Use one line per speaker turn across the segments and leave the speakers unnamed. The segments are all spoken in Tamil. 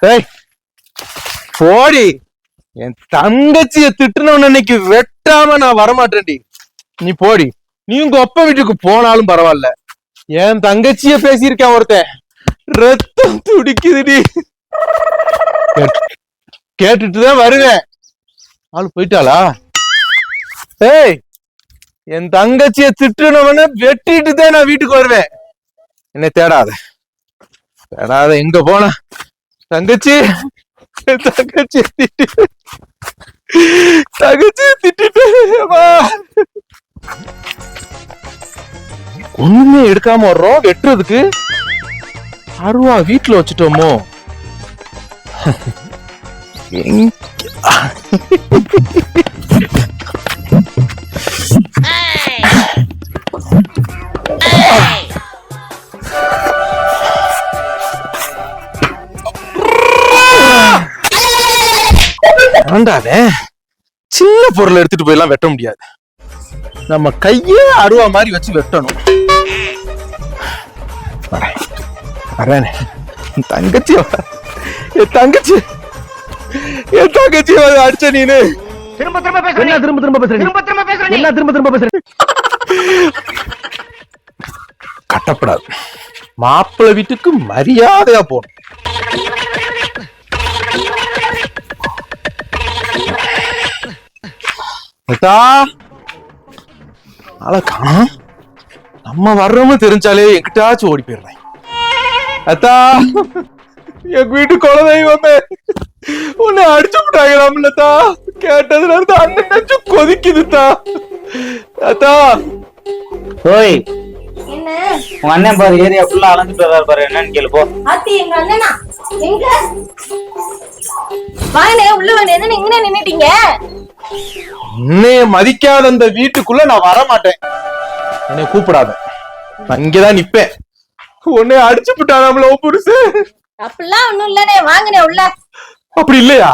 ஏய் போடி. என் தங்கச்சிய திட்டுனவன் இன்னைக்கு வெட்டாம நான் வரமாட்டேன்டி. நீ போடி. நீ உங்க ஒப்ப வீட்டுக்கு போனாலும் பரவாயில்ல. என் தங்கச்சிய பேசியிருக்கேன் ஒருத்தன். ரத்தம் துடிக்குதுடி. கேட்டுட்டுதான் வருவேன். ஆளு போயிட்டாளா? ஏய் என் தங்கச்சிய திட்டுனவன வெட்டிட்டு தான் நான் வீட்டுக்கு வருவேன். என்னை தேடாத. தேடாத எங்க போன? தங்கச்சி. தங்கச்சி திட்டு தங்கச்சி திட்டிட்டு. ஒண்ணுமே எடுக்காம வர்றோம். வெட்டுறதுக்கு. அருவா வீட்டுல வச்சுட்டோமோ. Hey! வேண்டாதே சின்ன பொருளை எடுத்துட்டு போயெல்லாம் வெட்ட முடியாது. நம்ம கையே அருவா மாதிரி வச்சு வெட்டணும். வரேன். வரேனே. தங்கச்சி. என் தங்கச்சி. என் தங்கச்சி அடிச்ச நீனு.
திரும்ப திரும்ப பேசுறீங்க.
என்ன திரும்ப திரும்ப பேசுறீங்க?
திரும்ப திரும்ப பேசுறீங்க.
என்ன திரும்ப திரும்ப பேசுறீங்க?
கட்டப்படாது. மாப்பிள்ளை வீட்டுக்கு மரியாதையா போகணும். அத்தா அழகா நம்ம வர்றோம்னு தெரிஞ்சாலே எங்கிட்டாச்சும் ஓடி போயிடுறேன் அத்தா எங்க வீட்டு குலதெய்வமே உன்னை அடிச்சு விட்டாங்களாம்லத்தா கேட்டதுல இருந்து அண்ணன் நெஞ்சு கொதிக்குதுத்தா அத்தா.
ஓய் உங்க அண்ணன் பாரு ஏரியா ஃபுல்லா அலைஞ்சிட்டு வர்றாரு பாரு என்னன்னு கேளு போ.
ஆத்தி எங்க அண்ணனா? எங்க? வாங்கனே உள்ள வந்து என்ன இங்கே நின்னுட்டீங்க?
உன்னைய மதிக்காத அந்த வீட்டுக்குள்ள நான் வர மாட்டேன் என்னை கூப்பிடாத. நான் இங்கதான் நிப்பேன். உன்னை அடிச்சு விட்டானாம்ல உன் புருஷன்
அப்படிலாம் ஒண்ணும் இல்லனே வாங்கனே உள்ள.
அப்படி இல்லையா.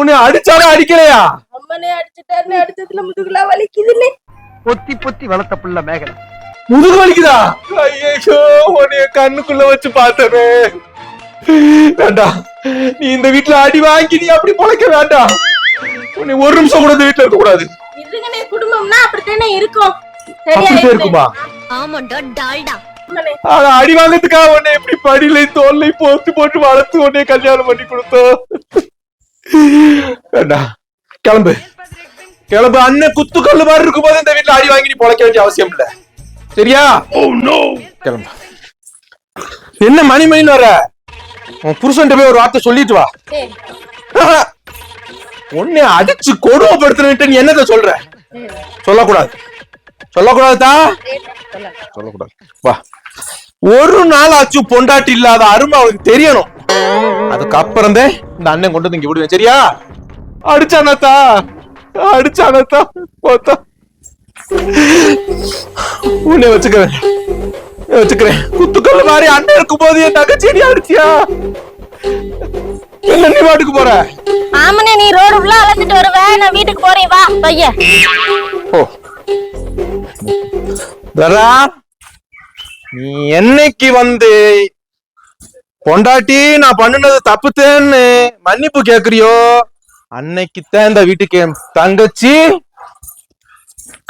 உன்னை அடிச்சாலும் அடிக்கலையா?
அம்மனே அடிச்சுட்டாருன்னு அடிச்சதுல முதுகுலாம் வலிக்குதுன்னு.
பொத்தி பொத்தி வளர்த்த புள்ள மேகலை.
முதுகு வலிக்குதா? ஐயோ உன்னைய கண்ணுக்குள்ள வச்சு பார்த்தனே. வேண்டாம் நீ இந்த வீட்டுல அடி வாங்கி நீ அப்படி பொழைக்க வேண்டாம் உன்னை ஒரு நிமிஷம் கூட இந்த வீட்டுல இருக்க கூடாது.
குடும்பம்னா அப்படித்தானே இருக்கும். சரியா
அப்படித்தான் இருக்குமா?
ஆமாண்டா டால்டா.
ஆனா அடி வாங்கறதுக்காக உன்னை எப்படி படியில தோல்லை போட்டு போட்டு வளர்த்து உன்னை கல்யாணம் பண்ணி கொடுத்தோம்? வேண்டாம் கிளம்பு. கிளம்பு அண்ணன் குத்து கல்லு மாதிரி இருக்கும் போது இந்த வீட்டுல அடி வாங்கி நீ பொழைக்க வேண்டிய அவசியம் இல்ல. சரியா கிளம்பு. என்ன மணி மணின்னு வர உன் புருஷன்ட்ட போய் ஒரு வார்த்தை சொல்லிட்டு வா. உன்னை அடிச்சு கொடுமைப்படுத்துறேன்ட்டு நீ என்னத சொல்ற? சொல்லக்கூடாது. சொல்லக்கூடாதுதா. சொல்லக்கூடாது. வா. ஒரு நாள் ஆச்சு பொண்டாட்டி இல்லாத அருமை அவனுக்கு தெரியணும். அதுக்கப்புறம் தான் இந்த அண்ணன் கொண்டு வந்து இங்க விடுவேன். சரியா? அடிச்சானத்தா அடிச்சானத்தா போத்தா. உன்னை வச்சுக்கிறேன். வச்சுக்கிறேன். குத்துக்கல்ல மாதிரி அண்ணன் இருக்கும் போது என் தங்கச்சி நீ அடிச்சியா என்ன நீ பாட்டுக்கு போற?
ஆமனே நீ ரோடு உள்ள அலைஞ்சிட்டு வருவ. நான் வீட்டுக்கு போறேன் வா பைய
ஓ தரா நீ என்னைக்கு வந்து பொண்டாட்டி நான் பண்ணுனது தப்புத்தேன்னு மன்னிப்பு கேக்குறியோ? அன்னைக்கு தான் இந்த வீட்டுக்கு தங்கச்சி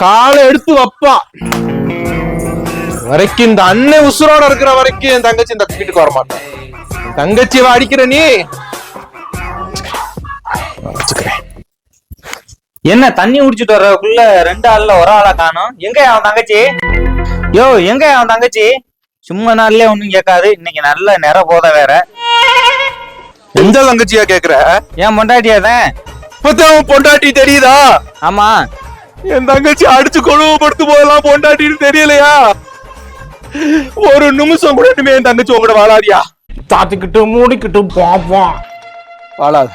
காலை எடுத்து வப்பா. வரைக்கும் இந்த அண்ணன் உசுரோட இருக்கிற வரைக்கும் என் தங்கச்சி இந்த வீட்டுக்கு வர மாட்டான் என் தங்கச்சியை அடிக்கிற நீ.
என்ன தண்ணி குடிச்சிட்டு வர்றதுக்குள்ள ரெண்டு ஆள்ல ஒரு ஆளா காணும். எங்க அவன் தங்கச்சி? யோ எங்க அவன் தங்கச்சி? சும்மா நாள்லயே ஒண்ணும் கேட்காது. இன்னைக்கு நல்ல நிற போத வேற.
எந்த தங்கச்சியா கேக்குற?
ஏன் பொண்டாட்டியாதான்.
இப்பதான் உன் பொண்டாட்டி தெரியுதா?
ஆமா.
என் தங்கச்சி அடிச்சு கொடுமைப்படுத்து போதெல்லாம் பொண்டாட்டின்னு தெரியலையா? ஒரு நிமிஷம் கூட இனிமே என் தங்கச்சி உங்கட வாழாதியா?
தாத்துக்கிட்டு மூடிக்கிட்டு பாப்போம்.
வாழாது.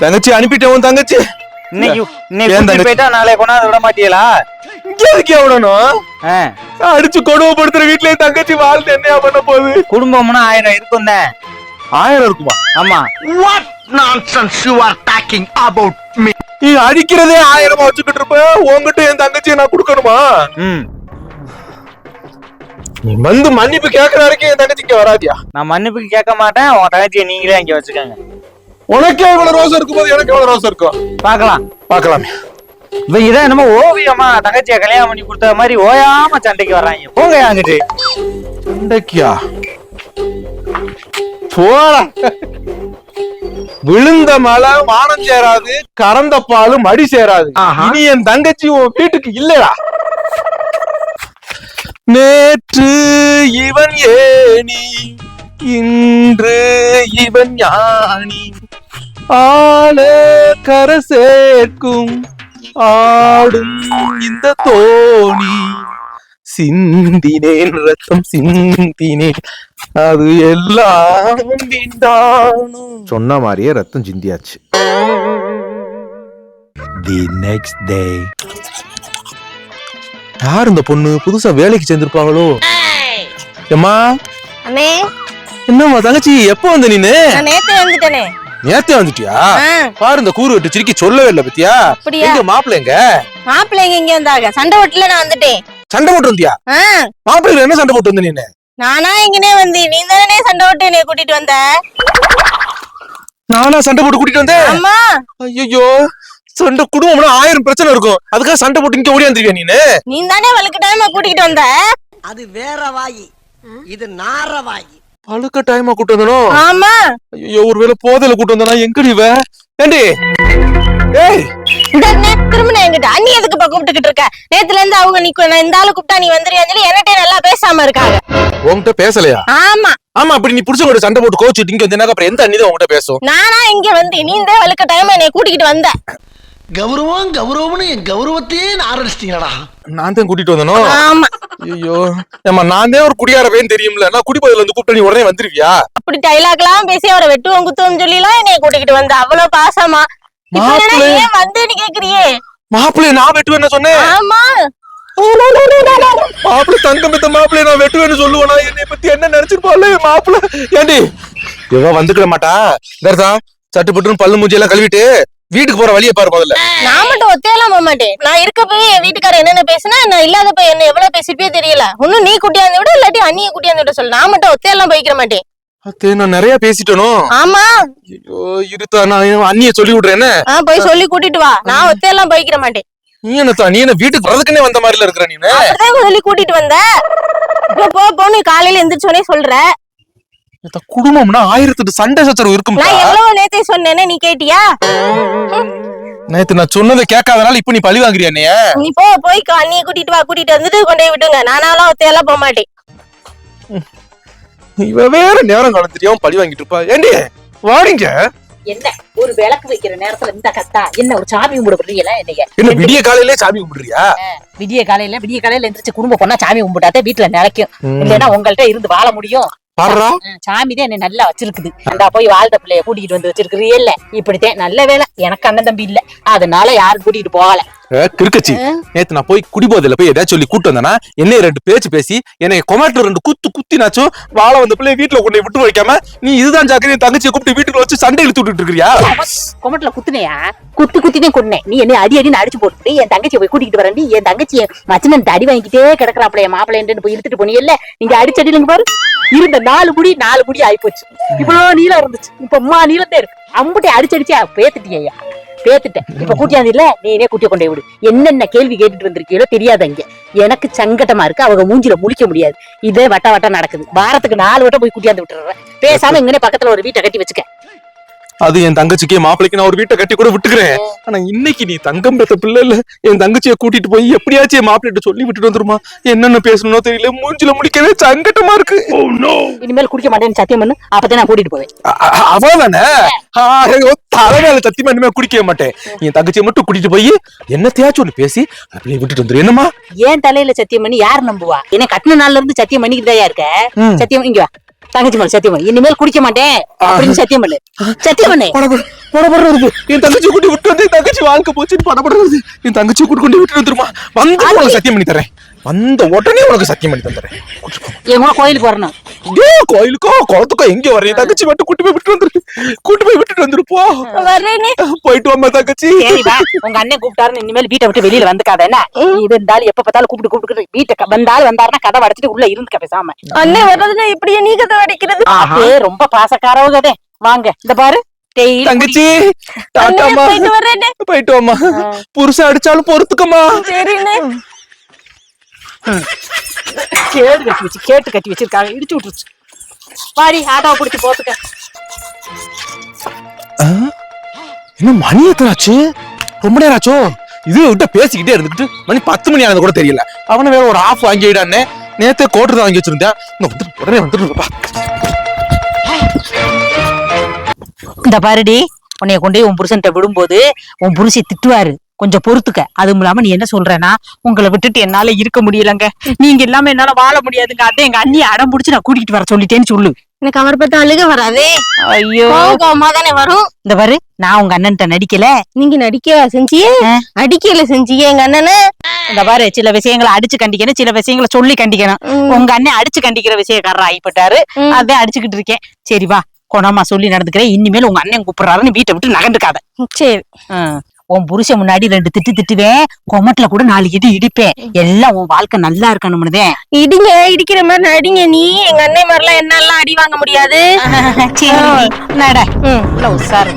தங்கச்சி அனுப்பிட்டேன் உன் தங்கச்சி.
இன்னைக்கு இன்னைக்கு? போயிட்டா நாளை கொண்டாந்து விட மாட்டீங்களா
இங்க எதுக்கே
ஆ,
அடிச்சு கொடுமைப்படுத்துற வீட்டுல என் தங்கச்சி வாழ்ந்து என்னையா பண்ண போகுது?
குடும்பம்னா ஆயிரம் இருக்கும் தான்?
ஆயிரம் இருக்குமா?
ஆமா.
What nonsense you are talking about me
நீ அடிக்கிறதே ஆயிரமா வச்சுக்கிட்டு இருப்ப. உன்கிட்ட என் தங்கச்சியை நான் கொடுக்கணுமா? நீ வந்து மன்னிப்பு கேட்கற வரைக்கும் என் தங்கச்சி இங்க வராதியா?
நான் மன்னிப்புக்கு கேட்க மாட்டேன். உன் தங்கச்சியை நீங்களே இங்க வச்சுக்கோங்க.
உனக்கே இவ்வளவு ரோசம் இருக்கும் போது எனக்கு எவ்வளவு ரோசம் இருக்கும்?
பார்க்கலாம்.
பார்க்கலாமே.
இவன் இதான் என்னமோ ஓவியமா தங்கச்சியை கல்யாணம் பண்ணி கொடுத்த மாதிரி ஓயாம சண்டைக்கு வர்றாங்க. போங்க அங்கிட்டு
சண்டைக்கியா? போடா. விழுந்த மழை வானம் சேராது கறந்த பால் மடி சேராது. இனி என் தங்கச்சி உன் வீட்டுக்கு இல்லடா. நேற்று இவன் ஏனி இன்று இவன் ஞானி. ஆள கரை சேர்க்கும் ஆடும் இந்த தோணி. சிந்தினேன் ரத்தம் சிந்தினேன். அது எல்லாம் சொன்ன மாதிரியே ரத்தம் சிந்தியாச்சு. தி நெக்ஸ்ட் டே யார் இந்த பொண்ணு? புதுசா வேலைக்கு சேர்ந்திருப்பாங்களோ? ஏம்மா
அண்ணே
என்னம்மா தங்கச்சி எப்போ வந்த நீனு?
நேத்து வந்துட்டேனே.
நேத்தே வந்துட்டியா? பாரு இந்த கூறு வெட்டு சிரிக்கி சொல்லவே இல்லை பத்தியா? எங்க மாப்பிள்ளை எங்க?
மாப்பிள்ளைங்க இங்க வந்தாங்க? சண்டை ஓட்டுல நான் வந்துட்டேன்.
சண்டை போட்டு வந்தியா? மாப்பிள்ளை என்ன சண்டை போட்டு வந்த நீனு?
நானா இங்கனே வந்து? நீ தானே சண்டை ஓட்டு என்னை கூட்டிட்டு வந்த?
நானா சண்டை போட்டு கூட்டிட்டு வந்தேன்
அம்மா
ஐயோ சண்டை குடும்பம்னா ஆயிரம் பிரச்சனை இருக்கும். அதுக்காக சண்டை போட்டு இங்க ஓடியாந்துருவியா நீனு?
நீ தானே வலுக்கு டைம் கூட்டிட்டு வந்த?
அது வேற வாயி. இது நார வாயி.
அழுக்க டைமா கூட்டு வந்தனோ?
ஆமா.
ஐயோ ஒருவேளை போதையில கூட்டு வந்தனா எங்கடி இவ? ஏண்டி? ஏய்.
இந்த அண்ணே, திரும்ப நான் எங்கிட்ட அண்ணி எதுக்கு இப்ப கூப்பிட்டுக்கிட்டு இருக்க? நேத்துல இருந்து அவங்க நீ நான் இந்த ஆளு கூப்பிட்டா நீ வந்துருவியான்னு சொல்லி என்கிட்ட நல்லா பேசாம இருக்காங்க.
உன்கிட்ட பேசலையா?
ஆமா.
ஆமா அப்படி நீ புடிச்ச கூட சண்டை போட்டு இங்க வந்தேனாக்க அப்புறம் எந்த அண்ணி தான் உன்கிட்ட பேசும்?
நானா இங்க வந்து நீ இந்த டைம் என்னை கூட்டிக்கிட்டு வந்த.
கௌரவம் கௌரவம்னு என் கௌரவத்தையே ஆரம்பிச்சிட்டீங்களா
நான் தான் கூட்டிட்டு வந்தனோ?
ஆமா.
ஐயோ. ஏமா நான் தான் ஒரு குடியார பையன் தெரியும்ல? நான் குடிபதில வந்து கூப்பிட்டு நீ உடனே வந்துருவியா?
அப்படி டைலாக் எல்லாம் பேசி அவரை வெட்டுவோம் குத்துவோம் சொல்லி எல்லாம் என்னைய கூட்டிக்கிட்டு வந்த. அவ்வளவு பாசமா
மாப்பிள்ளை.
வந்தேன்னு கேக்குறியே?
மாப்பிள்ளை நான் வெட்டுவேன்னு சொன்னேன்.
ஆமா.
மாப்பிள்ளை தங்கம் பெத்த மாப்பிள்ளை நான் வெட்டுவேன்னு சொல்லுவேனா? என்னை பத்தி என்ன நினைச்சிருப்பாள் மாப்பிள்ளை? ஏண்டி? இவ வந்துக்கிட மாட்டா. சட்டு புட்டுன்னு பல்லு மூஞ்சி எல்லாம் கழுவிட்டு வீட்டுக்கு போற வழியை பாரு முதல்ல.
நான் மட்டும் ஒத்தையெல்லாம் போக மாட்டேன். நான் இருக்கப்பவே என் வீட்டுக்காரர் என்னென்ன பேசினா நான் இல்லாதப்ப என்ன எவ்வளவு பேசிருப்பே தெரியல. ஒன்னும் நீ குட்டியாந்து விட இல்லாட்டி அண்ணிய குட்டியாந்து விட சொல்லு. நான் மட்டும் ஒத்தையெல்லாம் போய்க்கிற மாட்டேன்.
அத்தே நான் நிறைய பேசிட்டனோ?
ஆமா.
ஐயோ இருத்தா நான் அண்ணிய சொல்லி விடுறேன்னு
போய் சொல்லி கூட்டிட்டு வா. நான் ஒத்தையெல்லாம் போய்க்கிற மாட்டேன்.
நீ என்னத்தா நீ என்ன வீட்டுக்கு வரதுக்குன்னே வந்த மாதிரில இருக்கிற
அப்படிதான் சொல்லி கூட்டிட்டு வந்த. இப்ப போ போன்னு காலையில எந்திரிச்சோனே சொல்ற.
ஏத்தா, குடும்பம்னா ஆயிரத்தெட்டு சண்டை சச்சரவு இருக்கும்டா.
நான் எவ்வளவு நேத்தே சொன்னேனே நீ கேட்டியா?
நேத்து நான் சொன்னதை கேட்காதனால இப்ப நீ பழி வாங்குறியா
நீ போ போய் அண்ணிய கூட்டிட்டு வா கூட்டிட்டு வந்துட்டு கொண்டு போய் விட்டுங்க. நானாலாம் ஒத்தையெல்லாம் போக மாட்டேன்.
இவ வேற நேரம் காலம் தெரியாம பழி வாங்கிட்டு இருப்பா. ஏண்டி? வாடிங்க.
என்ன? ஒரு விளக்கு வைக்கிற நேரத்துல இந்த கத்தா? என்ன ஒரு சாமி கும்பிட போடுறீங்களா என்னைய?
என்ன விடிய காலையிலே சாமி கும்பிடுறியா?
விடிய காலையில விடிய காலையில எந்திரிச்சு குடும்ப பொண்ணா சாமி கும்பிட்டாத்தே வீட்டுல நிலைக்கும். இல்லைன்னா உங்கள்ட்ட இருந்து வாழ முடியும். சாமி தான் என்ன நல்லா வச்சிருக்குது. அந்த போய் வாழ்ந்த பிள்ளைய கூட்டிட்டு வந்து வச்சிருக்கிறீ இல்ல. இப்படித்தான் நல்ல வேலை எனக்கு அண்ணன் தம்பி இல்ல. அதனால யாரும் கூட்டிட்டு போகல.
ஏ, கிறுக்கச்சி. நேத்து நான் போய் குடிபோதையில போய் ஏதாச்சும் சொல்லி கூட்டு வந்தேனா என்னைய ரெண்டு பேச்சு பேசி என்னை கொமாட்டோ ரெண்டு குத்து குத்தினாச்சும் வாழ வந்த பிள்ளை வீட்டுல கொண்டு விட்டு வைக்காம நீ இதுதான் ஜாக்கிரதை என் தங்கச்சியை கூப்பிட்டு வீட்டுக்குள்ள வச்சு சண்டை இழுத்து விட்டுட்டு இருக்கிறியா?
கொமட்டில குத்துனையா? குத்தி குத்தினே கொன்னேன். நீ என்ன அடி அடின்னு அடிச்சு போட்டு என் தங்கச்சியை போய் கூட்டிட்டு வரண்டி என் தங்கச்சியை மச்சனன் அடி வாங்கிட்டே கிடக்குறாப்லைய மாப்பிள்ளைன்னு போய் இழுத்துட்டு போனீங்கல்ல நீங்க அடிச்சடிலுங்க பாரு. இருந்த நாலு முடி நாலு முடி ஆயிப்போச்சு. இவ்வளவு நீளம் இருந்துச்சு. இப்ப அம்மா நீளத்தே இருக்கு. அம்புட்டை அடிச்சடிச்சா பேத்துட்டியா பேத்துட்டேன். இப்ப கூட்டியாந்து இல்ல நீனே கூட்டிய கொண்டே விடு. என்னென்ன கேள்வி கேட்டுட்டு வந்திருக்கீங்களோ தெரியாது அங்க. எனக்கு சங்கடமா இருக்கு அவங்க மூஞ்சில முழிக்க முடியாது. இதே வட்ட வட்டம் நடக்குது. வாரத்துக்கு நாலு வட்டம் போய் கூட்டியாந்து விட்டுறேன். பேசாம இங்கனே பக்கத்துல ஒரு வீட்டை கட்டி வச்சுக்க.
அது என் தங்கச்சிக்கு மாப்பிளைக்கு நான் ஒரு வீட்டை கட்டி கூட விட்டுக்கிறேன். ஆனா இன்னைக்கு நீ தங்கம் பெத்த பிள்ளை இல்ல? என் தங்கச்சியை கூட்டிட்டு போய் எப்படியாச்சும் என் மாப்பிள்ளைகிட்ட சொல்லி விட்டுட்டு வந்துருமா? என்னென்ன பேசணும்னோ தெரியல. மூஞ்சில முடிக்கவே சங்கட்டமா இருக்கு.
இனிமேல் குடிக்க மாட்டேன்னு சத்தியம் பண்ணு. அப்பதான் நான் கூட்டிட்டு போவேன்.
அவதானே? தலைமையில சத்தியமா இனிமே குடிக்கவே மாட்டேன். என் தங்கச்சியை மட்டும் கூட்டிட்டு போய் என்னத்தையாச்சும் ஒண்ணு பேசி அப்படியே விட்டுட்டு வந்துரு. என்னமா
ஏன் தலையில சத்தியம் பண்ணி யார் நம்புவா? என்ன கட்டின நாள்ல இருந்து சத்தியம் பண்ணிக்கிட்டு இருக்க. சத்தியம் இங்க வா. தங்கச்சி மேல சத்தியம் இனிமேல் குடிக்க மாட்டேன். அப்படின்னு சத்தியம் பண்ணு. சத்தியம் பண்ணு.
படபட வருது என் தங்கச்சி கூட்டி விட்டு வந்து தங்கச்சி வாழ்க்கை போச்சுன்னு படபட வருது என் தங்கச்சி கூட்டி கொண்டு விட்டு வந்துருமா? வந்து உனக்கு சத்தியம் பண்ணி தரேன். வந்த உடனே உனக்கு சத்தியம் பண்ணி போ.
என் கூட கோயிலுக்கு வரணும்.
ஏ கோயிலுக்கோ குளத்துக்கோ எங்க வரையும் தங்கச்சி மட்டும் கூட்டி போய் விட்டு வந்துரு. கூட்டி போய் விட்டுட்டு வந்துரு போ.
வர்றேனே.
போயிட்டு வாமா தங்கச்சி.
உங்க அண்ணன் கூப்பிட்டாருன்னு இனிமேல் வீட்டை விட்டு வெளியில வந்துக்காத என்ன? இது இருந்தாலும் எப்ப பார்த்தாலும் கூப்பிட்டு கூப்பிட்டு வீட்டை வந்தாலும் வந்தாருன்னா கதை அடைச்சிட்டு உள்ள இருந்துக்க பேசாம.
அண்ணன் வர்றதுன்னா இப்படியே நீ கதை அடிக்கிறது
அப்படியே ரொம்ப பாசக்காரவங்க கதே வாங்க. இந்த பாரு.
தங்கச்சி டாட்டாமா
போயிட்டு
வாமா புருஷன் அடிச்சாலும் பொறுத்துக்கமா
கேடு கட்டி வச்சு கேட்டு கட்டி வச்சிருக்காங்க. இடிச்சு விட்டுருச்சு. வாடி ஆட்டோவை பிடிச்சி போத்துக்க
என்ன மணி எத்தனை ஆச்சு ரொம்ப நேரம் ஆச்சோ இது விட்ட பேசிக்கிட்டே இருந்துட்டு மணி பத்து மணி ஆனது கூட தெரியல. அவனை வேற ஒரு ஆஃப் வாங்கிடானே நேத்தே கோட்டர் வாங்கி வச்சிருந்தேன். உடனே வந்துருப்பா
இந்த பாருடி உன்னைய கொண்டு உன் புருஷன்ட்ட விடும்போது உன் புருஷை திட்டுவாரு. கொஞ்சம் பொறுத்துக்க. அதுவும் இல்லாம நீ என்ன சொல்றேன்னா உங்களை விட்டுட்டு என்னால இருக்க முடியலங்க. நீங்க இல்லாம என்னால வாழ முடியாதுங்க. அதே எங்க அண்ணி அடம் பிடிச்சு நான் கூட்டிட்டு வர சொல்லிட்டேன்னு சொல்லு.
எனக்கு அவர் பார்த்தா அழுக வராதே.
ஐயோ.
கோவம் தானே வரும்.
இந்த பாரு நான் உங்க அண்ணன்ட்ட நடிக்கல.
நீங்க நடிக்கவா செஞ்சியே. அடிக்கல செஞ்சியே எங்க அண்ணனை?
இந்த பாரு சில விஷயங்களை அடிச்சு கண்டிக்கணும் சில விஷயங்களை சொல்லி கண்டிக்கணும். உங்க அண்ணன் அடிச்சு கண்டிக்கிற விஷயக்காரர் ஆயிப்பட்டாரு
ம்.
அதான் அடிச்சுக்கிட்டு இருக்கேன். சரி வா. குணமா சொல்லி நடந்துக்கிறேன். இனிமேல் உங்க அண்ணன் கூப்பிடுறாருன்னு வீட்டை விட்டு நகண்டுக்காத
சரி.
உன் புருஷன் முன்னாடி ரெண்டு திட்டு திட்டுவேன். கொமட்டில கூட நாலு இடி இடிப்பேன். எல்லாம் உன் வாழ்க்கை நல்லா இருக்கணும்னுதே
இடிங்க இடிக்கிற மாதிரி நடிங்க நீ. எங்க அண்ணன் மாதிரிலாம் என்னாலாம் அடி வாங்க முடியாது.
சரி நட உள்ள உஷாரு